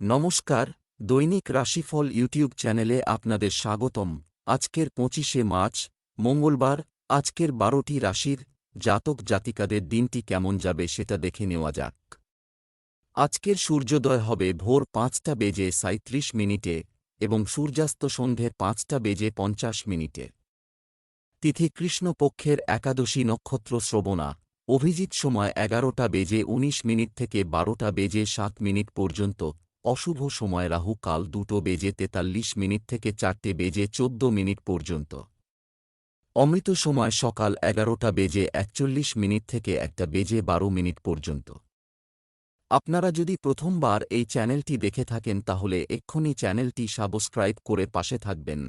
নমস্কার, দৈনিক রাশিফল ইউটিউব চ্যানেলে আপনাদের স্বাগতম। আজকের পঁচিশে মার্চ, মঙ্গলবার, আজকের বারোটি রাশির জাতক জাতিকাদের দিনটি কেমন যাবে সেটা দেখে নেওয়া যাক। আজকের সূর্যোদয় হবে ভোর পাঁচটা বেজে সাঁত্রিশ মিনিটে এবং সূর্যাস্ত সন্ধে পাঁচটা বেজে পঞ্চাশ মিনিটে। তিথি কৃষ্ণপক্ষের একাদশী নক্ষত্র শ্রবণা, অভিজিৎ সময় এগারোটা বেজে ১৯ মিনিট থেকে বারোটা বেজে সাত মিনিট পর্যন্ত অশুভ সময় রাহু কাল দুটো বেজে তেতাল্লিশ মিনিট থেকে চারটে বেজে চোদ্দ মিনিট পর্যন্ত। অমৃত সময় সকাল এগারোটা বেজে একচল্লিশ মিনিট থেকে একটা বেজে বারো মিনিট পর্যন্ত। আপনারা যদি প্রথমবার এই চ্যানেলটি দেখে থাকেন তাহলে এক্ষুনি চ্যানেলটি সাবস্ক্রাইব করে পাশে থাকবেন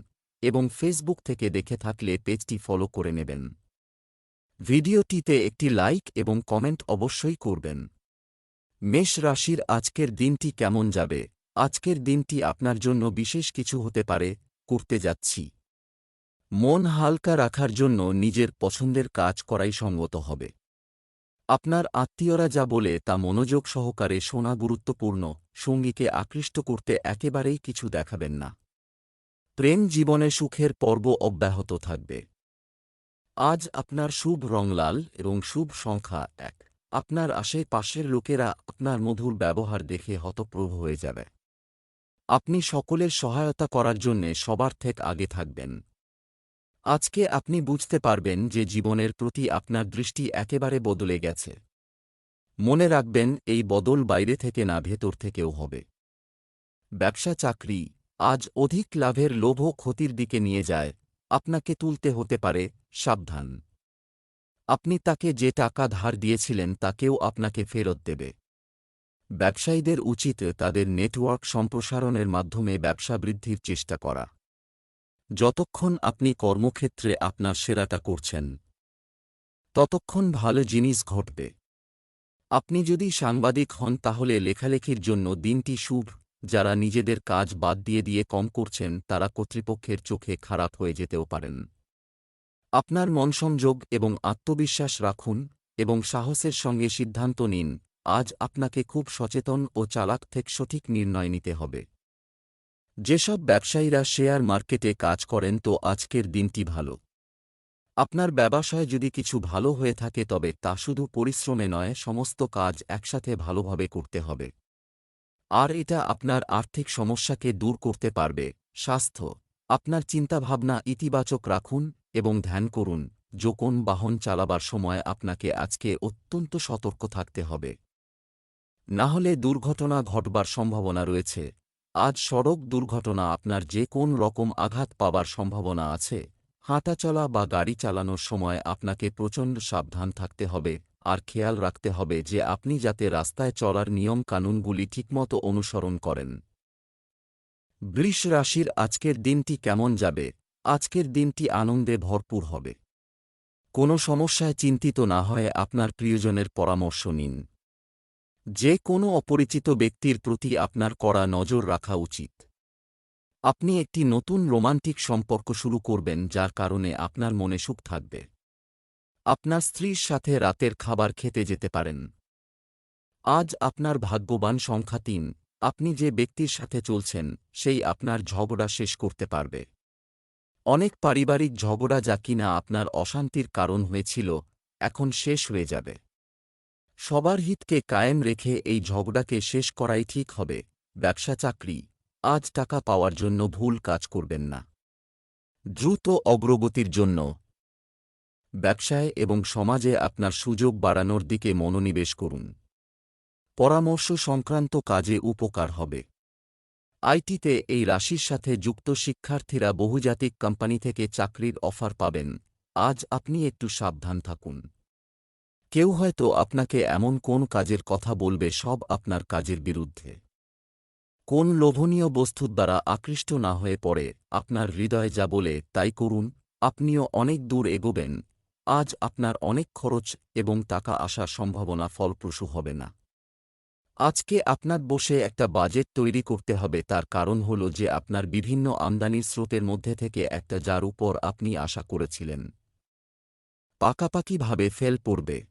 এবং ফেসবুক থেকে দেখে থাকলে পেজটি ফলো করে নেবেন। ভিডিওটিতে একটি লাইক এবং কমেন্ট অবশ্যই করবেন। মেষ রাশির আজকের দিনটি কেমন যাবে? আজকের দিনটি আপনার জন্য বিশেষ কিছু হতে পারে, করতে যাচ্ছি। মন হালকা রাখার জন্য নিজের পছন্দের কাজ করাই সঙ্গত হবে। আপনার আত্মীয়রা যা বলে তা মনোযোগ সহকারে শোনা গুরুত্বপূর্ণ, সঙ্গীকে আকৃষ্ট করতে একেবারেই কিছু দেখাবেন না। প্রেম জীবনে সুখের পর্ব অব্যাহত থাকবে। আজ আপনার শুভ রং লাল এবং শুভ সংখ্যা এক। আপনার আশেপাশের লোকেরা আপনার মধুর ব্যবহার দেখে হতপ্রভ হয়ে যাবে। আপনি সকলের সহায়তা করার জন্যে সবার থেকে আগে থাকবেন। আজকে আপনি বুঝতে পারবেন যে জীবনের প্রতি আপনার দৃষ্টি একেবারে বদলে গেছে। মনে রাখবেন, এই বদল বাইরে থেকে না ভেতর থেকেও হবে। ব্যবসা চাকরি, আজ অধিক লাভের লোভ ক্ষতির দিকে নিয়ে যায়। আপনাকে তুলতে হতে পারে সাবধান। আপনি তাকে যে টাকা ধার দিয়েছিলেন তাকেও আপনাকে ফেরত দেবে। ব্যবসায়ীদের উচিত তাদের নেটওয়ার্ক সম্প্রসারণের মাধ্যমে ব্যবসা বৃদ্ধির চেষ্টা করা। যতক্ষণ আপনি কর্মক্ষেত্রে আপনার সেরাটা করছেন, ততক্ষণ ভালো জিনিস ঘটবে। আপনি যদি সাংবাদিক হন তাহলে লেখালেখির জন্য দিনটি শুভ, যারা নিজেদের কাজ বাদ দিয়ে দিয়ে কম করছেন তারা কর্তৃপক্ষের চোখে খারাপ হয়ে যেতেও পারেন। আপনার মনসংযোগ এবং আত্মবিশ্বাস রাখুন এবং সাহসের সঙ্গে সিদ্ধান্ত নিন, আজ আপনাকে খুব সচেতন ও চালাক থেকে সঠিক নির্ণয় নিতে হবে। যেসব ব্যবসায়ীরা শেয়ার মার্কেটে কাজ করেন তো আজকের দিনটি ভালো। আপনার ব্যবসায় যদি কিছু ভালো হয়ে থাকে তবে তা শুধু পরিশ্রমে নয়, সমস্ত কাজ একসাথে ভালোভাবে করতে হবে। আর এটা আপনার আর্থিক সমস্যাকে দূর করতে পারবে। স্বাস্থ্য, আপনার চিন্তাভাবনা ইতিবাচক রাখুন এবং ধ্যান করুন যোকোন বাহন চালাবার সময় আপনাকে আজকে অত্যন্ত সতর্ক থাকতে হবে। না হলে দুর্ঘটনা ঘটবার সম্ভাবনা রয়েছে। আজ সড়ক দুর্ঘটনা আপনার যে কোন রকম আঘাত পাবার সম্ভাবনা আছে, হাঁটাচলা বা গাড়ি চালানোর সময় আপনাকে প্রচণ্ড সাবধান থাকতে হবে, আর খেয়াল রাখতে হবে যে আপনি যাতে রাস্তায় চলার নিয়ম কানুনগুলি ঠিকমতো অনুসরণ করেন। বৃষ রাশির আজকের দিনটি কেমন যাবে? আজকের দিনটি আনন্দে ভরপুর হবে। কোনো সমস্যায় চিন্তিত না হয়ে আপনার প্রিয়জনের পরামর্শ নিন। যে কোনো অপরিচিত ব্যক্তির প্রতি আপনার কড়া নজর রাখা উচিত। আপনি একটি নতুন রোমান্টিক সম্পর্ক শুরু করবেন যার কারণে আপনার মনে সুখ থাকবে। আপনার স্ত্রীর সাথে রাতের খাবার খেতে যেতে পারেন। আজ আপনার ভাগ্যবান সংখ্যা তিন। আপনি যে ব্যক্তির সাথে চলছেন, সেই আপনার ঝগড়া শেষ করতে পারবে। অনেক পারিবারিক ঝগড়া যা কিনা আপনার অশান্তির কারণ হয়েছিল, এখন শেষ হয়ে যাবে। সবার হিতকে কায়েম রেখে এই ঝগড়াকে শেষ করাই ঠিক হবে, ব্যবসা চাকরি, আজ টাকা পাওয়ার জন্য ভুল কাজ করবেন না। দ্রুত অগ্রগতির জন্য। ব্যবসায় এবং সমাজে আপনার সুযোগ বাড়ানোর দিকে মনোনিবেশ করুন। পরামর্শ সংক্রান্ত কাজে উপকার হবে। আইটিতে এই রাশির সাথে যুক্ত শিক্ষার্থীরা বহুজাতিক কোম্পানি থেকে চাকরির অফার পাবেন। আজ আপনি একটু সাবধান থাকুন। কেউ হয়তো আপনাকে এমন কোন কাজের কথা বলবে সব আপনার কাজের বিরুদ্ধে। কোন লোভনীয় বস্তুর দ্বারা আকৃষ্ট না হয়ে পড়ে, আপনার হৃদয় যা বলে তাই করুন, আপনিও অনেক দূর এগোবেন। আজ আপনার অনেক খরচ এবং টাকা আসার সম্ভাবনা ফলপ্রসূ হবে না। আজকে আপনার বসে একটা বাজেট তৈরি করতে হবে, তার কারণ হল যে আপনার বিভিন্ন আমদানির স্রোতের মধ্যে থেকে একটা যার উপর আপনি আশা করেছিলেন। পাকাপাকিভাবে ফেল পড়বে।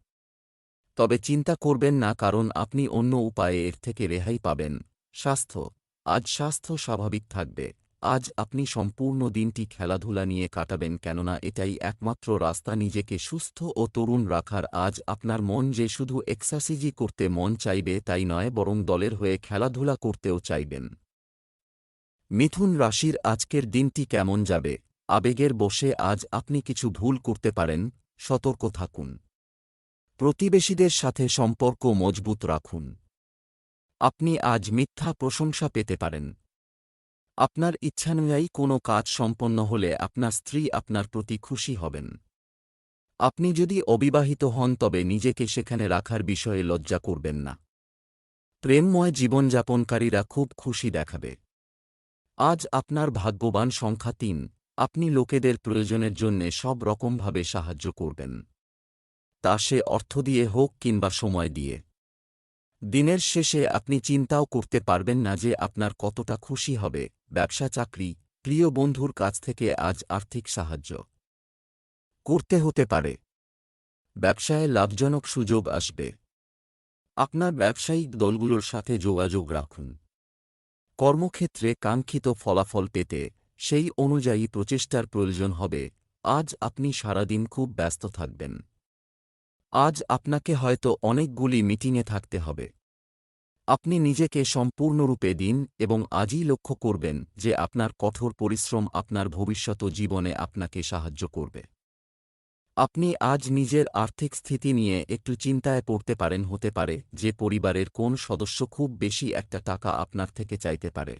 তবে চিন্তা করবেন না, কারণ আপনি অন্য উপায়ে এর থেকে রেহাই পাবেন। স্বাস্থ্য। আজ স্বাস্থ্য স্বাভাবিক থাকবে। আজ আপনি সম্পূর্ণ দিনটি খেলাধুলা নিয়ে কাটাবেন কেননা এটাই একমাত্র রাস্তা নিজেকে সুস্থ ও তরুণ রাখার। আজ আপনার মন যে শুধু এক্সারসাইজই করতে মন চাইবে তাই নয়, বরং দলের হয়ে খেলাধুলা করতেও চাইবেন। মিথুন রাশির আজকের দিনটি কেমন যাবে? আবেগের বসে আজ আপনি কিছু ভুল করতে পারেন, সতর্ক থাকুন। প্রতিবেশীদের সাথে সম্পর্ক মজবুত রাখুন। আপনি আজ মিথ্যা প্রশংসা পেতে পারেন। আপনার ইচ্ছানুযায়ী কোনো কাজ সম্পন্ন হলে আপনার স্ত্রী আপনার প্রতি খুশি হবেন। আপনি যদি অবিবাহিত হন তবে নিজেকে সেখানে রাখার বিষয়ে লজ্জা করবেন না। প্রেমময় জীবনযাপনকারীরা খুব খুশি দেখাবে। আজ আপনার ভাগ্যবান সংখ্যা তিন। আপনি লোকেদের প্রয়োজনের জন্যে সব রকমভাবে সাহায্য করবেন। তা সে অর্থ দিয়ে হোক কিংবা সময় দিয়ে। দিনের শেষে আপনি চিন্তাও করতে পারবেন না যে আপনার কতটা খুশি হবে, ব্যবসা, চাকরি, প্রিয় বন্ধুর কাছ থেকে আজ আর্থিক সাহায্য। করতে হতে পারে। ব্যবসায় লাভজনক সুযোগ আসবে। আপনার ব্যবসায়িক দলগুলোর সাথে যোগাযোগ রাখুন। কর্মক্ষেত্রে কাঙ্ক্ষিত ফলাফল পেতে সেই অনুযায়ী প্রচেষ্টার প্রয়োজন হবে। আজ আপনি সারাদিন খুব ব্যস্ত থাকবেন। আজ আপনাকে হয়তো অনেকগুলি মিটিংয়ে থাকতে হবে। আপনি নিজেকে সম্পূর্ণরূপে দিন এবং আজই লক্ষ্য করবেন যে আপনার কঠোর পরিশ্রম আপনার ভবিষ্যৎ জীবনে আপনাকে সাহায্য করবে। আপনি আজ নিজের আর্থিক স্থিতি নিয়ে একটু চিন্তায় পড়তে পারেন, হতে পারে যে পরিবারের কোন সদস্য খুব বেশি একটা টাকা আপনার থেকে চাইতে পারে।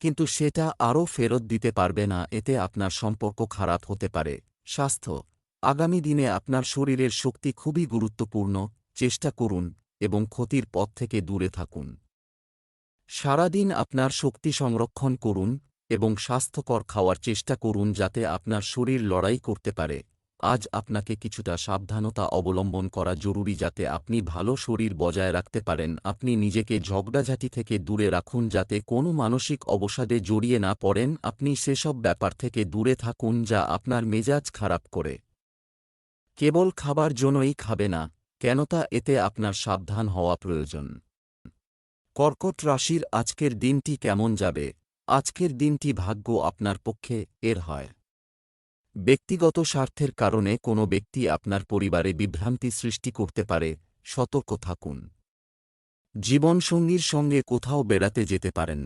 কিন্তু সেটা আরও ফেরত দিতে পারবে না, এতে আপনার সম্পর্ক খারাপ হতে পারে, স্বাস্থ্য আগামী দিনে আপনার শরীরের শক্তি খুবই গুরুত্বপূর্ণ, চেষ্টা করুন, এবং ক্ষতির পথ থেকে দূরে থাকুন। সারাদিন আপনার শক্তি সংরক্ষণ করুন, এবং স্বাস্থ্যকর খাওয়ার চেষ্টা করুন যাতে আপনার শরীর লড়াই করতে পারে। আজ আপনাকে কিছুটা সাবধানতা অবলম্বন করা জরুরি যাতে আপনি ভালো শরীর বজায় রাখতে পারেন। আপনি নিজেকে ঝগড়াঝাটি থেকে দূরে রাখুন যাতে কোনো মানসিক অবসাদে জড়িয়ে না পড়েন। আপনি সেসব ব্যাপার থেকে দূরে থাকুন যা আপনার মেজাজ খারাপ করে। কেবল খাবার জন্যই খাবে না, কেন তা এতে আপনার সাবধান হওয়া প্রয়োজন। কর্কট রাশির আজকের দিনটি কেমন যাবে? আজকের দিনটি ভাগ্য আপনার পক্ষে এর হয়। ব্যক্তিগত স্বার্থের কারণে কোনো ব্যক্তি আপনার পরিবারে বিভ্রান্তি সৃষ্টি করতে পারে, সতর্ক থাকুন। জীবনসঙ্গীর সঙ্গে কোথাও বেড়াতে যেতে পারেন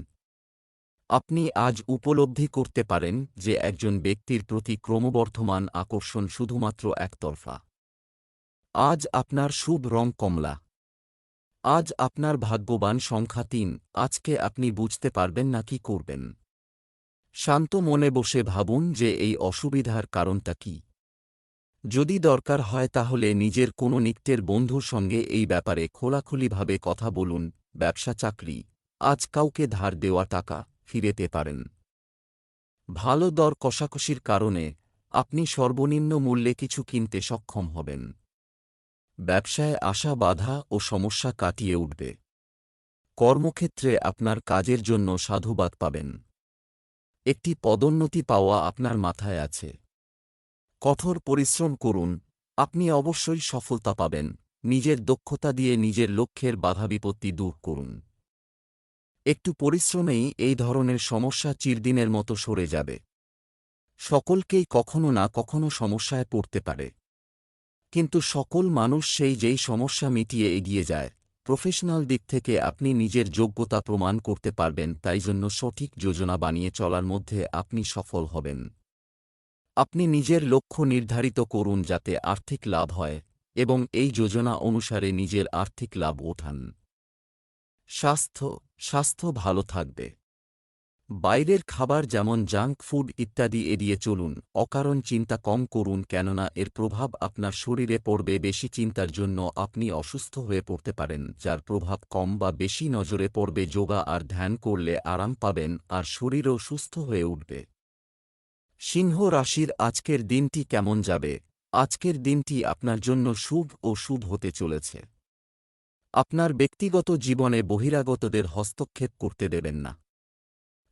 আপনি আজ উপলব্ধি করতে পারেন যে একজন ব্যক্তির প্রতি ক্রমবর্ধমান আকর্ষণ শুধুমাত্র একতরফা। আজ আপনার শুভ রং কমলা। আজ আপনার ভাগ্যবান সংখ্যা তিন। আজকে আপনি বুঝতে পারবেন না কি করবেন। শান্ত মনে বসে ভাবুন যে এই অসুবিধার কারণটা কি। যদি দরকার হয় তাহলে নিজের কোনো নিকটের বন্ধুর সঙ্গে এই ব্যাপারে খোলাখুলিভাবে কথা বলুন। ব্যবসা চাকরি। আজ কাউকে ধার দেওয়া টাকা। ফিরেতে পারেন। ভালো দর কষাকষির কারণে আপনি সর্বনিম্ন মূল্যে কিছু কিনতে সক্ষম হবেন। ব্যবসায় আসা বাধা ও সমস্যা কাটিয়ে উঠবে। কর্মক্ষেত্রে আপনার কাজের জন্য সাধুবাদ পাবেন। একটি পদোন্নতি পাওয়া আপনার মাথায় আছে। কঠোর পরিশ্রম করুন, আপনি অবশ্যই সফলতা পাবেন। নিজের দক্ষতা দিয়ে নিজের লক্ষ্যের বাধা বিপত্তি দূর করুন। একটু পরিশ্রমেই এই ধরনের সমস্যা চিরদিনের মতো সরে যাবে। সকলকেই কখনো না কখনো সমস্যায় পড়তে পারে। কিন্তু সকল মানুষ সেই যেই সমস্যা মিটিয়ে এগিয়ে যায়, প্রফেশনাল দিক থেকে আপনি নিজের যোগ্যতা প্রমাণ করতে পারবেন, তাই জন্য সঠিক যোজনা বানিয়ে চলার মধ্যে আপনি সফল হবেন। আপনি নিজের লক্ষ্য নির্ধারিত করুন যাতে আর্থিক লাভ হয়, এবং এই যোজনা অনুসারে নিজের আর্থিক লাভ ওঠান। স্বাস্থ্য স্বাস্থ্য ভালো থাকবে। বাইরের খাবার যেমন জাঙ্ক ফুড ইত্যাদি এড়িয়ে চলুন, অকারণ চিন্তা কম করুন কেননা এর প্রভাব আপনার শরীরে পড়বে বেশি চিন্তার জন্য আপনি অসুস্থ হয়ে পড়তে পারেন, যার প্রভাব কম বা বেশি নজরে পড়বে যোগা আর ধ্যান করলে আরাম পাবেন আর শরীরও সুস্থ হয়ে উঠবে। সিংহ রাশির আজকের দিনটি কেমন যাবে? আজকের দিনটি আপনার জন্য শুভ ও শুভ হতে চলেছে। আপনার ব্যক্তিগত জীবনে বহিরাগতদের হস্তক্ষেপ করতে দেবেন না।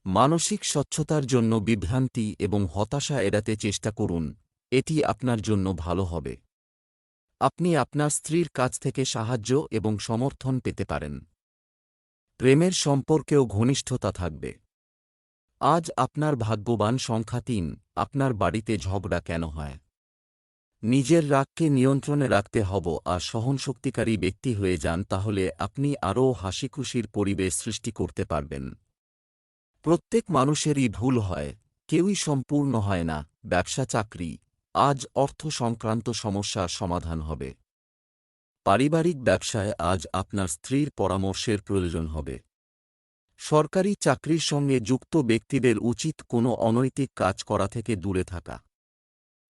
মানসিক স্বচ্ছতার জন্য বিভ্রান্তি এবং হতাশা এড়াতে চেষ্টা করুন, এটি আপনার জন্য ভালো হবে। আপনি আপনার স্ত্রীর কাছ থেকে সাহায্য এবং সমর্থন পেতে পারেন। প্রেমের সম্পর্কেও ঘনিষ্ঠতা থাকবে। আজ আপনার ভাগ্যবান সংখ্যা তিন, আপনার বাড়িতে ঝগড়া কেন হয়? নিজের রাগকে নিয়ন্ত্রণে রাখতে হব আর সহনশক্তিকারী ব্যক্তি হয়ে যান তাহলে আপনি আরও হাসিখুশির পরিবেশ সৃষ্টি করতে পারবেন। প্রত্যেক মানুষেরই ভুল হয়, কেউই সম্পূর্ণ হয় না, ব্যবসা চাকরি, আজ অর্থ সংক্রান্ত সমস্যার সমাধান হবে। পারিবারিক ব্যবসায় আজ আপনার স্ত্রীর পরামর্শের প্রয়োজন হবে। সরকারি চাকরির সঙ্গে যুক্ত ব্যক্তিদের উচিত কোনো অনৈতিক কাজ করা থেকে দূরে থাকা।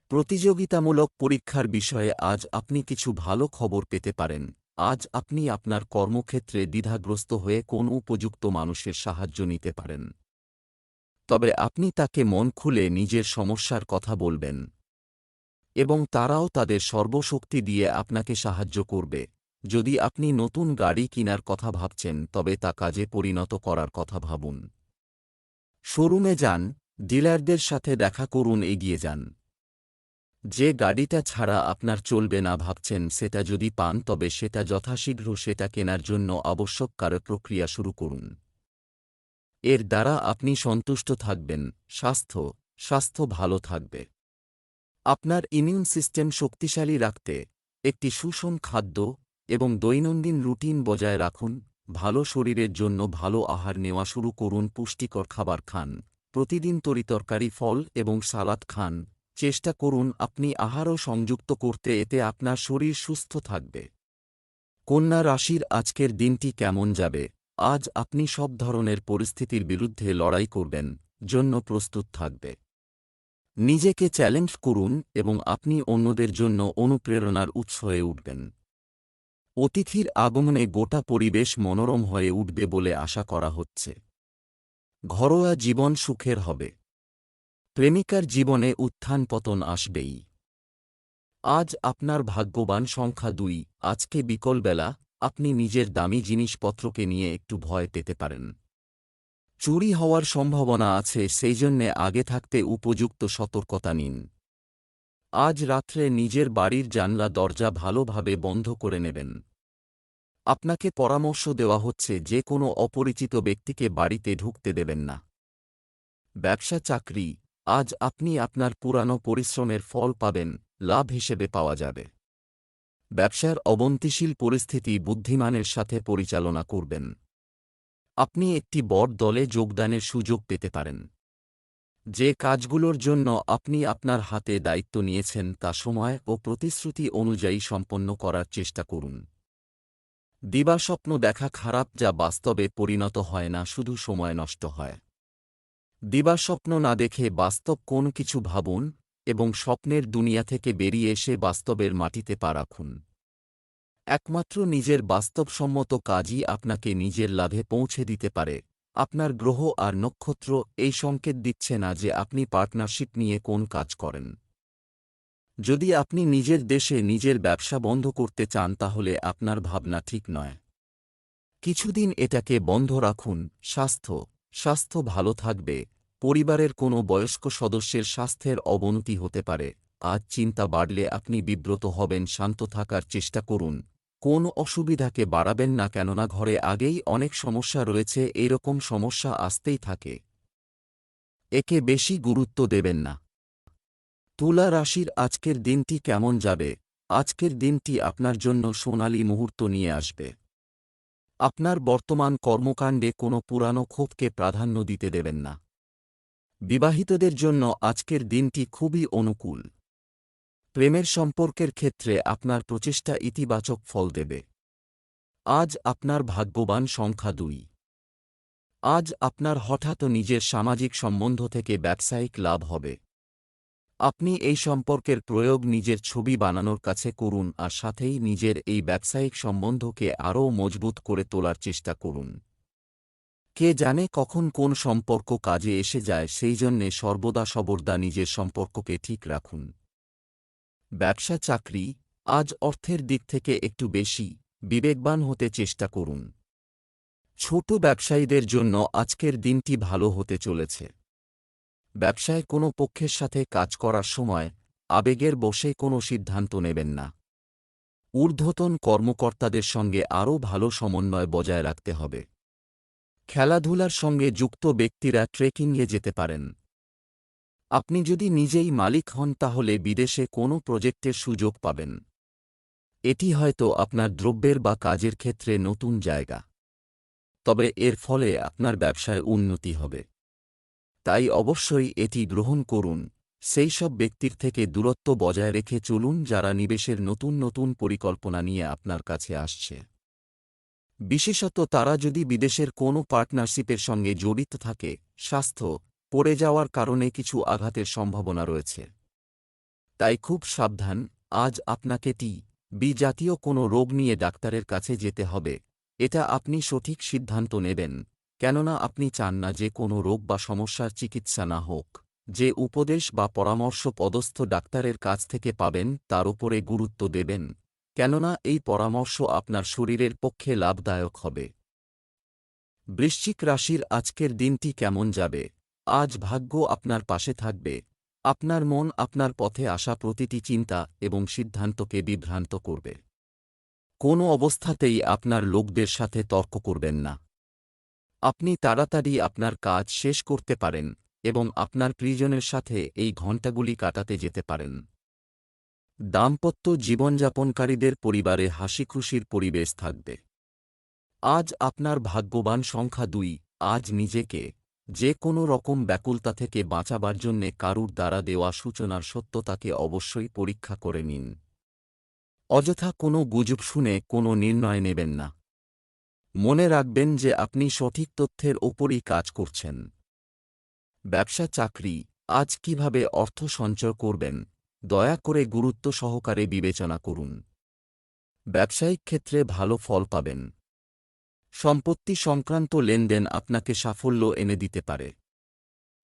প্রতিযোগিতামূলক পরীক্ষার বিষয়ে আজ আপনি কিছু ভালো খবর পেতে পারেন। আজ আপনি আপনার কর্মক্ষেত্রে দ্বিধাগ্রস্ত হয়ে কোন উপযুক্ত মানুষের সাহায্য নিতে পারেন। তবে আপনি তাকে মন খুলে নিজের সমস্যার কথা বলবেন। এবং তারাও তাদের সর্বশক্তি দিয়ে আপনাকে সাহায্য করবে। যদি আপনি নতুন গাড়ি কিনার কথা ভাবছেন, তবে তা কাজে পরিণত করার কথা ভাবুন। শোরুমে যান, ডিলারদের সাথে দেখা করুন, এগিয়ে যান। যে গাড়িটা ছাড়া আপনার চলবে না ভাবছেন সেটা যদি পান তবে সেটা যথাশীঘ্র সেটা কেনার জন্য আবশ্যক কারও প্রক্রিয়া শুরু করুন। এর দ্বারা আপনি সন্তুষ্ট থাকবেন, স্বাস্থ্য স্বাস্থ্য ভালো থাকবে। আপনার ইমিউন সিস্টেম শক্তিশালী রাখতে একটি সুষম খাদ্য এবং দৈনন্দিন রুটিন বজায় রাখুন, ভালো শরীরের জন্য ভালো আহার নেওয়া শুরু করুন, পুষ্টিকর খাবার খান, প্রতিদিন তরিতরকারি ফল এবং সালাদ খান চেষ্টা করুন আপনি আহারও সংযুক্ত করতে, এতে আপনার শরীর সুস্থ থাকবে। কন্যা রাশির আজকের দিনটি কেমন যাবে? আজ আপনি সব ধরনের পরিস্থিতির বিরুদ্ধে লড়াই করবেন, জন্য প্রস্তুত থাকবে। নিজেকে চ্যালেঞ্জ করুন এবং আপনি অন্যদের জন্য অনুপ্রেরণার উৎস হয়ে উঠবেন। অতিথির আগমনে গোটা পরিবেশ মনোরম হয়ে উঠবে বলে আশা করা হচ্ছে। ঘরোয়া জীবন সুখের হবে। প্রেমিকার জীবনে উত্থান পতন আসবেই। আজ আপনার ভাগ্যবান সংখ্যা দুই, আজকে বিকলবেলা, আপনি নিজের দামি জিনিসপত্রকে নিয়ে একটু ভয় পেতে পারেন। চুরি হওয়ার সম্ভাবনা আছে, সেই জন্যে আগে থাকতে উপযুক্ত সতর্কতা নিন। আজ রাত্রে নিজের বাড়ির জানলা দরজা ভালোভাবে বন্ধ করে নেবেন। আপনাকে পরামর্শ দেওয়া হচ্ছে, যে কোনো অপরিচিত ব্যক্তিকে বাড়িতে ঢুকতে দেবেন না। ব্যবসা চাকরি আজ আপনি আপনার পুরানো পরিশ্রমের ফল পাবেন, লাভ হিসেবে পাওয়া যাবে। ব্যবসার অবন্তিশীল পরিস্থিতি বুদ্ধিমানের সাথে পরিচালনা করবেন। আপনি একটি বড় দলে যোগদানের সুযোগ পেতে পারেন। যে কাজগুলোর জন্য আপনি আপনার হাতে দায়িত্ব নিয়েছেন তা সময় ও প্রতিশ্রুতি অনুযায়ী সম্পন্ন করার চেষ্টা করুন। দিবাস্বপ্ন দেখা খারাপ যা বাস্তবে পরিণত হয় না, শুধু সময় নষ্ট হয়। দিবাস্বপ্ন না দেখে বাস্তব কোন কিছু ভাবুন এবং স্বপ্নের দুনিয়া থেকে বেরিয়ে এসে বাস্তবের মাটিতে পা রাখুন। একমাত্র নিজের বাস্তবসম্মত কাজই আপনাকে নিজের লাভে পৌঁছে দিতে পারে। আপনার গ্রহ আর নক্ষত্র এই সংকেত দিচ্ছে না যে আপনি পার্টনারশিপ নিয়ে কোন কাজ করেন। যদি আপনি নিজের দেশে নিজের ব্যবসা বন্ধ করতে চান তাহলে আপনার ভাবনা ঠিক নয়। কিছুদিন এটাকে বন্ধ রাখুন। স্বাস্থ্য। স্বাস্থ্য ভালো থাকবে। পরিবারের কোনো বয়স্ক সদস্যের স্বাস্থ্যের অবনতি হতে পারে। আজ চিন্তা বাড়লে আপনি বিব্রত হবেন, শান্ত থাকার চেষ্টা করুন। কোন অসুবিধাকে বাড়াবেন না কেননা ঘরে আগেই অনেক সমস্যা রয়েছে, এরকম সমস্যা আসতেই থাকে। একে বেশি গুরুত্ব দেবেন না। তুলা রাশির আজকের দিনটি কেমন যাবে? আজকের দিনটি আপনার জন্য সোনালী মুহূর্ত নিয়ে আসবে। আপনার বর্তমান কর্মকাণ্ডে কোনো পুরানো ক্ষোভকে প্রাধান্য দিতে দেবেন না। বিবাহিতদের জন্য আজকের দিনটি খুবই অনুকূল। প্রেমের সম্পর্কের ক্ষেত্রে আপনার প্রচেষ্টা ইতিবাচক ফল দেবে। আজ আপনার ভাগ্যবান সংখ্যা দুই। আজ আপনার হঠাৎ নিজের সামাজিক সম্বন্ধ থেকে ব্যবসায়িক লাভ হবে। আপনি এই সম্পর্কের প্রয়োগ নিজের ছবি বানানোর কাছে করুন আর সাথেই নিজের এই ব্যবসায়িক সম্বন্ধকে আরও মজবুত করে তোলার চেষ্টা করুন। কে জানে কখন কোন সম্পর্ক কাজে এসে যায়, সেই জন্যে সর্বদা সবর্দা নিজের সম্পর্ককে ঠিক রাখুন। ব্যবসা চাকরি, আজ অর্থের দিক থেকে একটু বেশি, বিবেকবান হতে চেষ্টা করুন। ছোট ব্যবসায়ীদের জন্য আজকের দিনটি ভালো হতে চলেছে। ব্যবসায় কোনো পক্ষের সাথে কাজ করার সময় আবেগের বসে কোনো সিদ্ধান্ত নেবেন না। ঊর্ধ্বতন কর্মকর্তাদের সঙ্গে আরও ভালো সমন্বয় বজায় রাখতে হবে। খেলাধুলার সঙ্গে যুক্ত ব্যক্তিরা ট্রেকিংয়ে যেতে পারেন। আপনি যদি নিজেই মালিক হন তাহলে বিদেশে কোনো প্রজেক্টের সুযোগ পাবেন। এটি হয়তো আপনার দ্রব্যের বা কাজের ক্ষেত্রে নতুন জায়গা। তবে এর ফলে আপনার ব্যবসায় উন্নতি হবে। তাই অবশ্যই এটি গ্রহণ করুন। সেই সব ব্যক্তির থেকে দূরত্ব বজায় রেখে চলুন যারা নিবেশের নতুন নতুন পরিকল্পনা নিয়ে আপনার কাছে আসছে। বিশেষত তারা যদি বিদেশের কোনো পার্টনারশিপের সঙ্গে জড়িত থাকে, স্বাস্থ্য পড়ে যাওয়ার কারণে কিছু আঘাতের সম্ভাবনা রয়েছে। তাই খুব সাবধান, আজ আপনাকে টি বি জাতীয় কোনো রোগ নিয়ে ডাক্তারের কাছে যেতে হবে, এটা আপনি সঠিক সিদ্ধান্ত নেবেন, কেননা আপনি চান না যে কোনো রোগ বা সমস্যার চিকিৎসা না হোক, যে উপদেশ বা পরামর্শ পদস্থ ডাক্তারের কাছ থেকে পাবেন তার উপরে গুরুত্ব দেবেন। কেননা এই পরামর্শ আপনার শরীরের পক্ষে লাভদায়ক হবে। বৃশ্চিক রাশির আজকের দিনটি কেমন যাবে? আজ ভাগ্য আপনার পাশে থাকবে। আপনার মন আপনার পথে আসা প্রতিটি চিন্তা এবং সিদ্ধান্তকে বিভ্রান্ত করবে। কোনো অবস্থাতেই আপনার লোকদের সাথে তর্ক করবেন না। আপনি তাড়াতাড়ি আপনার কাজ শেষ করতে পারেন এবং আপনার প্রিয়জনের সাথে এই ঘণ্টাগুলি কাটাতে যেতে পারেন। দাম্পত্য জীবনযাপনকারীদের পরিবারে হাসিখুশির পরিবেশ থাকবে। আজ আপনার ভাগ্যবান সংখ্যা দুই, আজ নিজেকে, যে কোনো রকম ব্যাকুলতা থেকে বাঁচাবার জন্যে কারুর দ্বারা দেওয়া সূচনার সত্যতাকে অবশ্যই পরীক্ষা করে নিন। অযথা কোনো গুজব শুনে কোনো নির্ণয় নেবেন না। মনে রাখবেন যে আপনি সঠিক তথ্যের ওপরই কাজ করছেন। ব্যবসা চাকরি আজ কীভাবে অর্থ সঞ্চয় করবেন? দয়া করে গুরুত্ব সহকারে বিবেচনা করুন। ব্যবসায়িক ক্ষেত্রে ভালো ফল পাবেন। সম্পত্তি সংক্রান্ত লেনদেন আপনাকে সাফল্য এনে দিতে পারে।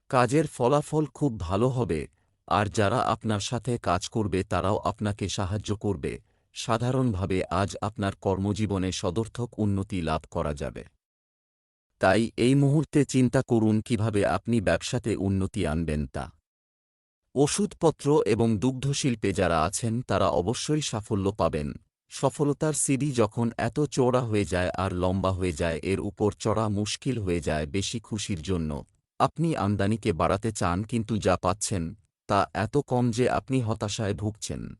কাজের ফলাফল খুব ভালো হবে, আর যারা আপনার সাথে কাজ করবে তারাও আপনাকে সাহায্য করবে। সাধারণভাবে আজ আপনার কর্মজীবনে সদর্থক উন্নতি লাভ করা যাবে। তাই এই মুহূর্তে চিন্তা করুন কীভাবে আপনি ব্যবসাতে উন্নতি আনবেন তা। ওষুধপত্র এবং দুগ্ধশিল্পে যারা আছেন, তারা অবশ্যই সাফল্য পাবেন। সফলতার সিডি যখন এত চওড়া হয়ে যায় আর লম্বা হয়ে যায়, এর উপর চড়া মুশকিল হয়ে যায় বেশি খুশির জন্য। আপনি আমদানিকে বাড়াতে চান কিন্তু যা পাচ্ছেন, তা এত কম যে আপনি হতাশায় ভুগছেন।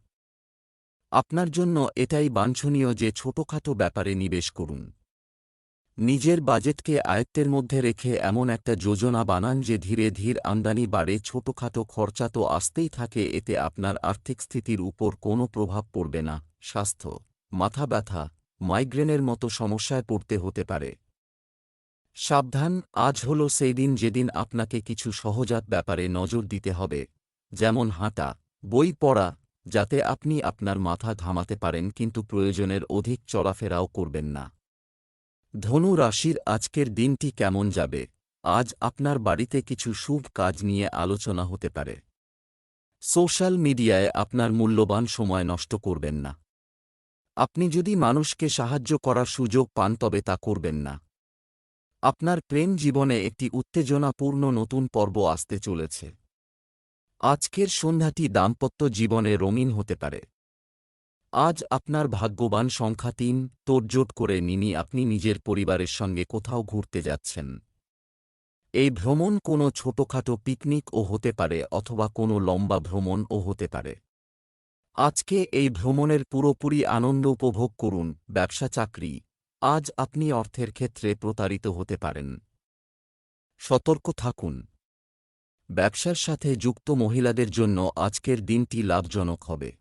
আপনার জন্য এটাই বাঞ্ছনীয় যে ছোটখাটো ব্যাপারে নিবেশ করুন। নিজের বাজেটকে আয়ত্তের মধ্যে রেখে এমন একটা যোজনা বানান যে ধীরে ধীর আমদানি বাড়ে, ছোটখাটো খরচা তো আসতেই থাকে, এতে আপনার আর্থিক স্থিতির উপর কোনো প্রভাব পড়বে না। স্বাস্থ্য, মাথা ব্যথা, মাইগ্রেনের মতো সমস্যায় পড়তে হতে পারে। সাবধান, আজ হল সেই দিন যেদিন আপনাকে কিছু সহজাত ব্যাপারে নজর দিতে হবে। যেমন হাঁটা, বই পড়া, যাতে আপনি আপনার মাথা ঘামাতে পারেন, কিন্তু প্রয়োজনের অধিক চলাফেরাও করবেন না। ধনু রাশির আজকের দিনটি কেমন যাবে? আজ আপনার বাড়িতে কিছু শুভ কাজ নিয়ে আলোচনা হতে পারে। সোশ্যাল মিডিয়ায় আপনার মূল্যবান সময় নষ্ট করবেন না। আপনি যদি মানুষকে সাহায্য করার সুযোগ পান তবে তা করবেন না। আপনার প্রেম জীবনে একটি উত্তেজনাপূর্ণ নতুন পর্ব আসতে চলেছে। আজকের সন্ধ্যাটি দাম্পত্য জীবনে রঙিন হতে পারে। আজ আপনার ভাগ্যবান সংখ্যা তিন তোড়জোট করে নিনি আপনি নিজের পরিবারের সঙ্গে কোথাও ঘুরতে যাচ্ছেন। এই ভ্রমণ কোনো ছোটখাটো পিকনিকও হতে পারে অথবা কোনো লম্বা ভ্রমণও হতে পারে। আজকে এই ভ্রমণের পুরোপুরি আনন্দ উপভোগ করুন, ব্যবসা চাকরি। আজ আপনি অর্থের ক্ষেত্রে প্রতারিত হতে পারেন। সতর্ক থাকুন। ব্যবসার সাথে যুক্ত মহিলাদের জন্য আজকের দিনটি লাভজনক হবে।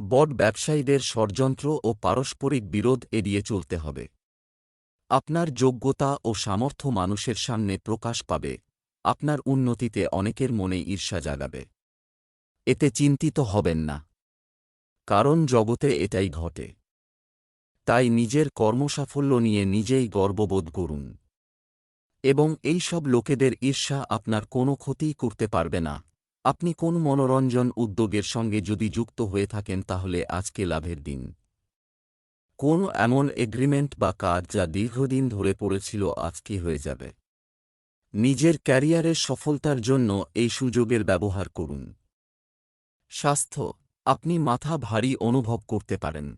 বড ব্যবসায়ীদের ষড়যন্ত্র ও পারস্পরিক বিরোধ এড়িয়ে চলতে হবে। আপনার যোগ্যতা ও সামর্থ্য মানুষের সামনে প্রকাশ পাবে, আপনার উন্নতিতে অনেকের মনে ঈর্ষা জাগাবে। এতে চিন্তিত হবেন না। কারণ জগতে এটাই ঘটে। তাই নিজের কর্মসাফল্য নিয়ে নিজেই গর্ববোধ করুন। এবং এই সব লোকেদের ঈর্ষা আপনার কোনো ক্ষতিই করতে পারবে না। আপনি কোন মনোরঞ্জন উদ্যোগের সঙ্গে যদি যুক্ত হয়ে থাকেন তাহলে আজকে লাভের দিন। কোন এমন এগ্রিমেন্ট বা কাজ যা দীর্ঘদিন ধরে পড়েছিল আজকে হয়ে যাবে। নিজের ক্যারিয়ারের সফলতার জন্য এই সুযোগের ব্যবহার করুন। স্বাস্থ্য, আপনি মাথা ভারী অনুভব করতে পারেন।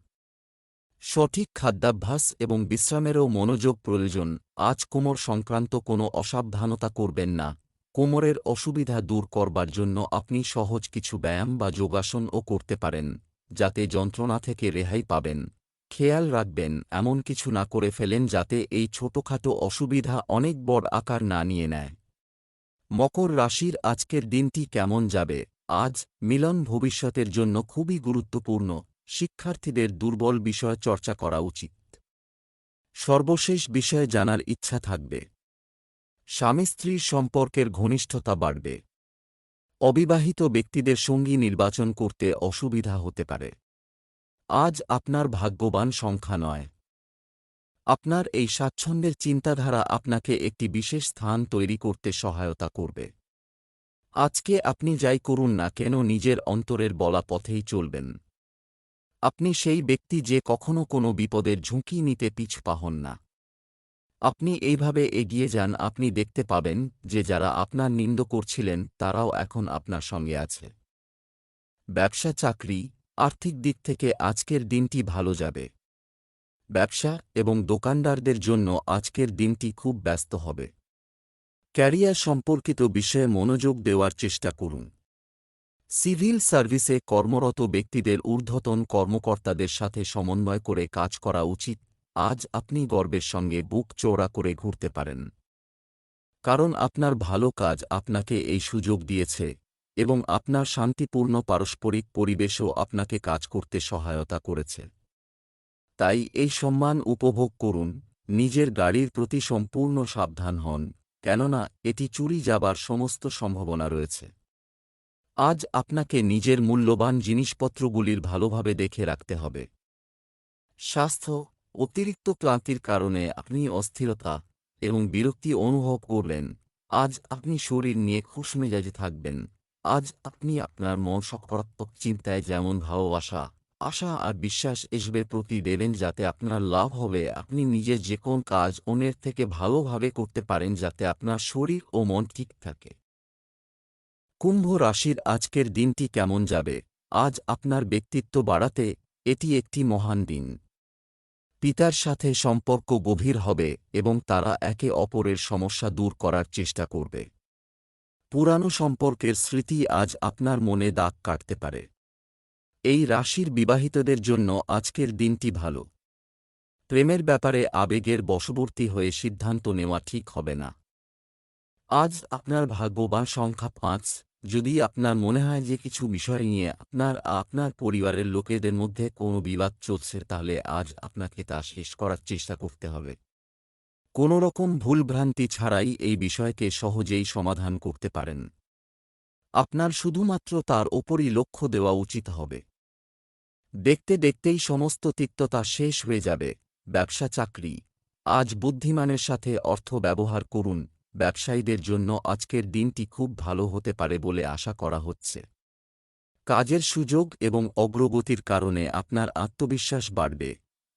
সঠিক খাদ্যাভ্যাস এবং বিশ্রামেরও মনোযোগ প্রয়োজন, আজ কোমর সংক্রান্ত কোনো অসাবধানতা করবেন না। কোমরের অসুবিধা দূর করবার জন্য আপনি সহজ কিছু ব্যায়াম বা যোগাসনও করতে পারেন, যাতে যন্ত্রণা থেকে রেহাই পাবেন। খেয়াল রাখবেন, এমন কিছু না করে ফেলেন যাতে এই ছোটখাটো অসুবিধা অনেক বড় আকার না নিয়ে নেয়। মকর রাশির আজকের দিনটি কেমন যাবে? আজ মিলন ভবিষ্যতের জন্য খুবই গুরুত্বপূর্ণ, শিক্ষার্থীদের দুর্বল বিষয় চর্চা করা উচিত। সর্বশেষ বিষয়ে জানার ইচ্ছা থাকবে। স্বামী স্ত্রীর সম্পর্কের ঘনিষ্ঠতা বাড়বে। অবিবাহিত ব্যক্তিদের সঙ্গী নির্বাচন করতে অসুবিধা হতে পারে। আজ আপনার ভাগ্যবান সংখ্যা নয়। আপনার এই স্বাচ্ছন্দ্যের চিন্তাধারা আপনাকে একটি বিশেষ স্থান তৈরি করতে সহায়তা করবে। আজকে আপনি যাই করুন না কেন নিজের অন্তরের বলা পথেই চলবেন। আপনি সেই ব্যক্তি যে কখনো কোনো বিপদের ঝুঁকি নিতে পিছপা হন না। আপনি এইভাবে এগিয়ে যান, আপনি দেখতে পাবেন যে যারা আপনার নিন্দ করছিলেন, তারাও এখন আপনার সঙ্গে আছে। ব্যবসা চাকরি, আর্থিক দিক থেকে আজকের দিনটি ভালো যাবে। ব্যবসা এবং দোকানদারদের জন্য আজকের দিনটি খুব ব্যস্ত হবে। ক্যারিয়ার সম্পর্কিত বিষয়ে মনোযোগ দেওয়ার চেষ্টা করুন। সিভিল সার্ভিসে কর্মরত ব্যক্তিদের ঊর্ধ্বতন কর্মকর্তাদের সাথে সমন্বয় করে কাজ করা উচিত। আজ আপনি গর্বের সঙ্গে বুক চৌড়া করে ঘুরতে পারেন। কারণ আপনার ভালো কাজ আপনাকে এই সুযোগ দিয়েছে এবং আপনার শান্তিপূর্ণ পারস্পরিক পরিবেশও আপনাকে কাজ করতে সহায়তা করেছে। তাই এই সম্মান উপভোগ করুন, নিজের গাড়ির প্রতি সম্পূর্ণ সাবধান হন, কেননা এটি চুরি যাবার সমস্ত সম্ভাবনা রয়েছে। আজ আপনাকে নিজের মূল্যবান জিনিসপত্রগুলির ভালোভাবে দেখে রাখতে হবে। স্বাস্থ্য অতিরিক্ত ক্লান্তির কারণে আপনি অস্থিরতা এবং বিরক্তি অনুভব করবেন আজ আপনি শরীর নিয়ে খুশমেজাজে থাকবেন। আজ আপনি আপনার মন সকারাত্মক চিন্তায় যেমন ভালোবাসা, আশা আর বিশ্বাস এসবের প্রতি দেবেন যাতে আপনার লাভ হবে। আপনি নিজের যে কোন কাজ অন্যের থেকে ভালোভাবে করতে পারেন যাতে আপনার শরীর ও মন ঠিক থাকে। কুম্ভ রাশির আজকের দিনটি কেমন যাবে? আজ আপনার ব্যক্তিত্ব বাড়াতে এটি একটি মহান দিন। পিতার সাথে সম্পর্ক গভীর হবে এবং তারা একে অপরের সমস্যা দূর করার চেষ্টা করবে। পুরানো সম্পর্কের স্মৃতি আজ আপনার মনে দাগ কাটতে পারে। এই রাশির বিবাহিতদের জন্য আজকের দিনটি ভালো। প্রেমের ব্যাপারে আবেগের বশবর্তী হয়ে সিদ্ধান্ত নেওয়া ঠিক হবে না। আজ আপনার ভাগ্য বা সংখ্যা পাঁচ যদি আপনার মনে হয় যে কিছু বিষয় নিয়ে আপনার আপনার পরিবারের লোকেদের মধ্যে কোনো বিবাদ চলছে, তাহলে আজ আপনাকে তা শেষ করার চেষ্টা করতে হবে। কোনো রকম ভুলভ্রান্তি ছাড়াই এই বিষয়কে সহজেই সমাধান করতে পারেন। আপনার শুধুমাত্র তার ওপরই লক্ষ্য দেওয়া উচিত হবে। দেখতে দেখতেই সমস্ত তিক্ততা শেষ হয়ে যাবে। ব্যবসা চাকরি আজ বুদ্ধিমানের সাথে অর্থ ব্যবহার করুন। ব্যবসায়ীদের জন্য আজকের দিনটি খুব ভালো হতে পারে বলে আশা করা হচ্ছে। কাজের সুযোগ এবং অগ্রগতির কারণে আপনার আত্মবিশ্বাস বাড়বে।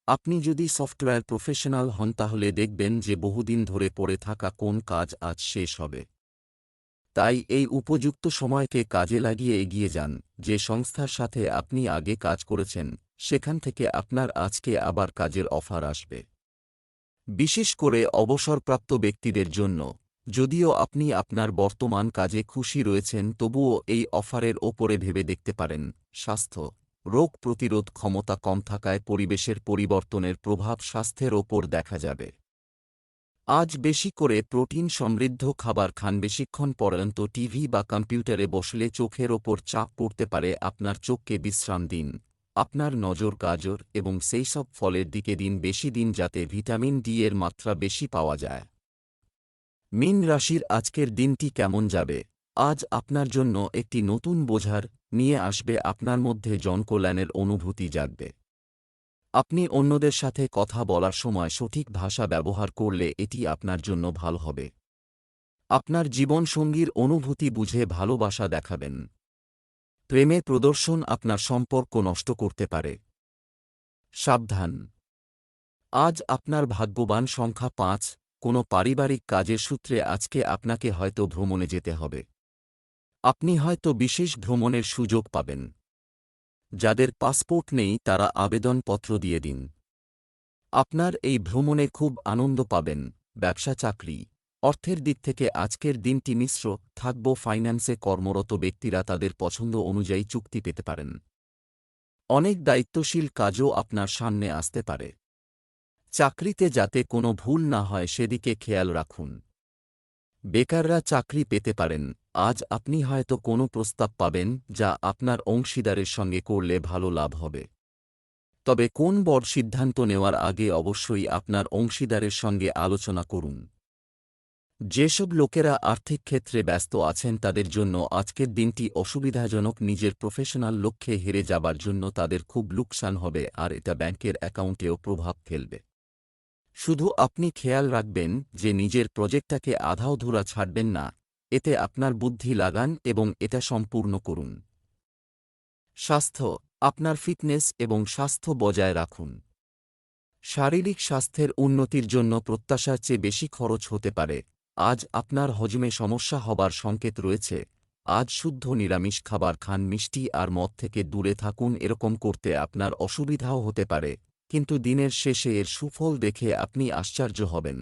আপনি যদি সফটওয়্যার প্রফেশনাল হন তাহলে দেখবেন যে বহুদিন ধরে পড়ে থাকা কোন কাজ আজ শেষ হবে। তাই এই উপযুক্ত সময়কে কাজে লাগিয়ে এগিয়ে যান, যে সংস্থার সাথে আপনি আগে কাজ করেছেন, সেখান থেকে আপনার আজকে আবার কাজের অফার আসবে। বিশেষ করে অবসরপ্রাপ্ত ব্যক্তিদের জন্য। যদিও আপনি আপনার বর্তমান কাজে খুশি রয়েছেন, তবুও এই অফারের ওপরে ভেবে দেখতে পারেন। স্বাস্থ্য। রোগ প্রতিরোধ ক্ষমতা কম থাকায় পরিবেশের পরিবর্তনের প্রভাব স্বাস্থ্যের ওপর দেখা যাবে। আজ বেশি করে প্রোটিন সমৃদ্ধ খাবার খান বেশিক্ষণ পর্যন্ত টিভি বা কম্পিউটারে বসলে চোখের ওপর চাপ পড়তে পারে আপনার চোখকে বিশ্রাম দিন। আপনার নজর, গাজর এবং সেই সব ফলের দিকে দিন বেশি দিন যাতে ভিটামিন ডি এর মাত্রা বেশি পাওয়া যায়। মিন রাশির আজকের দিনটি কেমন যাবে? আজ আপনার জন্য একটি নতুন বোঝার নিয়ে আসবে, আপনার মধ্যে জনকল্যাণের অনুভূতি জাগবে। আপনি অন্যদের সাথে কথা বলার সময় সঠিক ভাষা ব্যবহার করলে এটি আপনার জন্য ভালো হবে। আপনার জীবনসঙ্গীর অনুভূতি বুঝে ভালোবাসা দেখাবেন। প্রেমের প্রদর্শন আপনার সম্পর্ক নষ্ট করতে পারে। সাবধান। আজ আপনার ভাগ্যবান সংখ্যা পাঁচ কোনো পারিবারিক কাজের সূত্রে আজকে আপনাকে হয়তো ভ্রমণে যেতে হবে। আপনি হয়তো বিশেষ ভ্রমণের সুযোগ পাবেন। যাদের পাসপোর্ট নেই, তারা আবেদনপত্র দিয়ে দিন। আপনার এই ভ্রমণে খুব আনন্দ পাবেন। ব্যবসা, চাকরি। অর্থের দিক থেকে আজকের দিনটি মিশ্র। থাকব ফাইন্যান্সে কর্মরত ব্যক্তিরা তাদের পছন্দ অনুযায়ী চুক্তি পেতে পারেন। অনেক দায়িত্বশীল কাজও আপনার সামনে আসতে পারে। চাকরিতে যাতে কোনো ভুল না হয় সেদিকে খেয়াল রাখুন। বেকাররা চাকরি পেতে পারেন, আজ আপনি হয়তো কোনো প্রস্তাব পাবেন যা আপনার অংশীদারের সঙ্গে করলে ভালো লাভ হবে। তবে কোন বড় সিদ্ধান্ত নেওয়ার আগে অবশ্যই আপনার অংশীদারের সঙ্গে আলোচনা করুন। যেসব লোকেরা আর্থিক ক্ষেত্রে ব্যস্ত আছেন তাদের জন্য আজকের দিনটি অসুবিধাজনক, নিজের প্রফেশনাল লক্ষ্যে হেরে যাবার জন্য তাদের খুব লোকসান হবে, আর এটা ব্যাংকের অ্যাকাউন্টেও প্রভাব ফেলবে। শুধু আপনি খেয়াল রাখবেন যে নিজের প্রজেক্টটাকে আধাওধুরা ছাড়বেন না, এতে আপনার বুদ্ধি লাগান এবং এটা সম্পূর্ণ করুন। স্বাস্থ্য, আপনার ফিটনেস এবং স্বাস্থ্য বজায় রাখুন। শারীরিক স্বাস্থ্যের উন্নতির জন্য প্রত্যাশার চেয়ে বেশি খরচ হতে পারে। আজ আপনার হজমে সমস্যা হবার সংকেত রয়েছে। আজ শুদ্ধ নিরামিষ খাবার খান, মিষ্টি আর মদ থেকে দূরে থাকুন, এরকম করতে আপনার অসুবিধাও হতে পারে। কিন্তু দিনের শেষে এর সুফল দেখে আপনি আশ্চর্য হবেন।